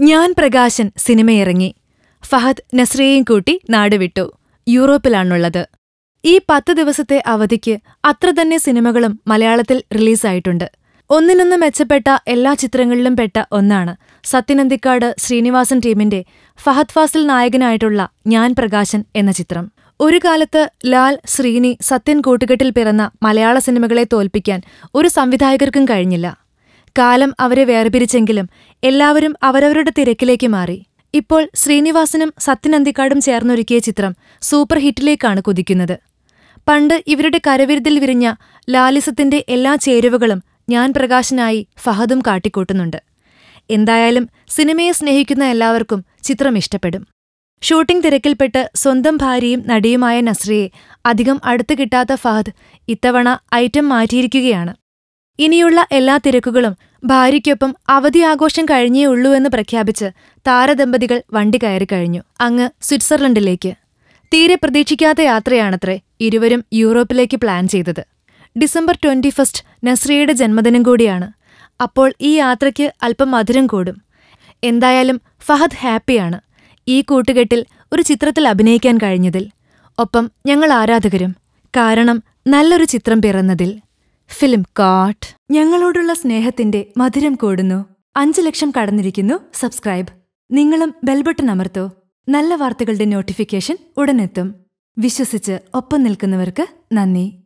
ഞാൻ പ്രകാശൻ സിനിമയിറങ്ങി. ഫഹദ് നസ്രിയയും കൂട്ടി നാടുവിട്ടു. യൂറോപ്പിലാണുള്ളത്. ഈ പത്ത് ദിവസത്തെ അവധിക്ക് അത്ര തന്നെ സിനിമകളും മലയാളത്തിൽ റിലീസായിട്ടുണ്ട്. ഒന്നിനൊന്ന് മെച്ചപ്പെട്ട എല്ലാ ചിത്രങ്ങളിലും പെട്ട ഒന്നാണ് സത്യനന്ദിക്കാട് ശ്രീനിവാസൻ ടീമിന്റെ ഫഹദ് ഫാസിൽ നായകനായിട്ടുള്ള ഞാൻ പ്രകാശൻ എന്ന ചിത്രം. ഒരു കാലത്ത് ലാൽ ശ്രീനി സത്യൻ കൂട്ടുകെട്ടിൽ പിറന്ന മലയാള സിനിമകളെ തോൽപ്പിക്കാൻ ഒരു സംവിധായകർക്കും കഴിഞ്ഞില്ല. കാലം അവരെ വേർപിരിച്ചെങ്കിലും എല്ലാവരും അവരവരുടെ തിരക്കിലേക്ക് മാറി. ഇപ്പോൾ ശ്രീനിവാസനും സത്യനന്ദിക്കാടും ചേർന്നൊരുക്കിയ ചിത്രം സൂപ്പർ ഹിറ്റിലേക്കാണ് കുതിക്കുന്നത്. പണ്ട് ഇവരുടെ കരവിരുതിൽ വിരിഞ്ഞ ലാലിസത്തിന്റെ എല്ലാ ചേരുവകളും ഞാൻ പ്രകാശനായി ഫഹദും കാട്ടിക്കൂട്ടുന്നുണ്ട്. എന്തായാലും സിനിമയെ സ്നേഹിക്കുന്ന എല്ലാവർക്കും ചിത്രം ഇഷ്ടപ്പെടും. ഷൂട്ടിംഗ് തിരക്കിൽപ്പെട്ട് സ്വന്തം ഭാര്യയും നടിയുമായ നസ്രിയെ അധികം അടുത്തു കിട്ടാത്ത ഫഹദ് ഇത്തവണ ഐറ്റം മാറ്റിയിരിക്കുകയാണ്. ഇനിയുള്ള എല്ലാ തിരക്കുകളും ഭാര്യയ്ക്കൊപ്പം അവധി ആഘോഷം കഴിഞ്ഞേ ഉള്ളൂ എന്ന് പ്രഖ്യാപിച്ച് താരദമ്പതികൾ വണ്ടി കയറി കഴിഞ്ഞു. അങ്ങ് സ്വിറ്റ്സർലൻഡിലേക്ക്. തീരെ പ്രതീക്ഷിക്കാത്ത യാത്രയാണത്രേ ഇരുവരും യൂറോപ്പിലേക്ക് പ്ലാൻ ചെയ്തത്. ഡിസംബർ ട്വന്റി ഫസ്റ്റ് നസ്രിയയുടെ ജന്മദിനം കൂടിയാണ്. അപ്പോൾ ഈ യാത്രയ്ക്ക് അല്പം മധുരം കൂടും. എന്തായാലും ഫഹദ് ഹാപ്പിയാണ് ഈ കൂട്ടുകെട്ടിൽ ഒരു ചിത്രത്തിൽ അഭിനയിക്കാൻ കഴിഞ്ഞതിൽ. ഒപ്പം ഞങ്ങൾ ആരാധകരും. കാരണം നല്ലൊരു ചിത്രം പിറന്നതിൽ. ഫിലിം കാട്ട് ഞങ്ങളോടുള്ള സ്നേഹത്തിന്റെ മധുരം കൂടുന്നു. അഞ്ചു ലക്ഷം കടന്നിരിക്കുന്നു. സബ്സ്ക്രൈബ്. നിങ്ങളും ബെൽബട്ടൺ അമർത്തോ. നല്ല വാർത്തകളുടെ നോട്ടിഫിക്കേഷൻ ഉടനെത്തും. വിശ്വസിച്ച് ഒപ്പം നിൽക്കുന്നവർക്ക് നന്ദി.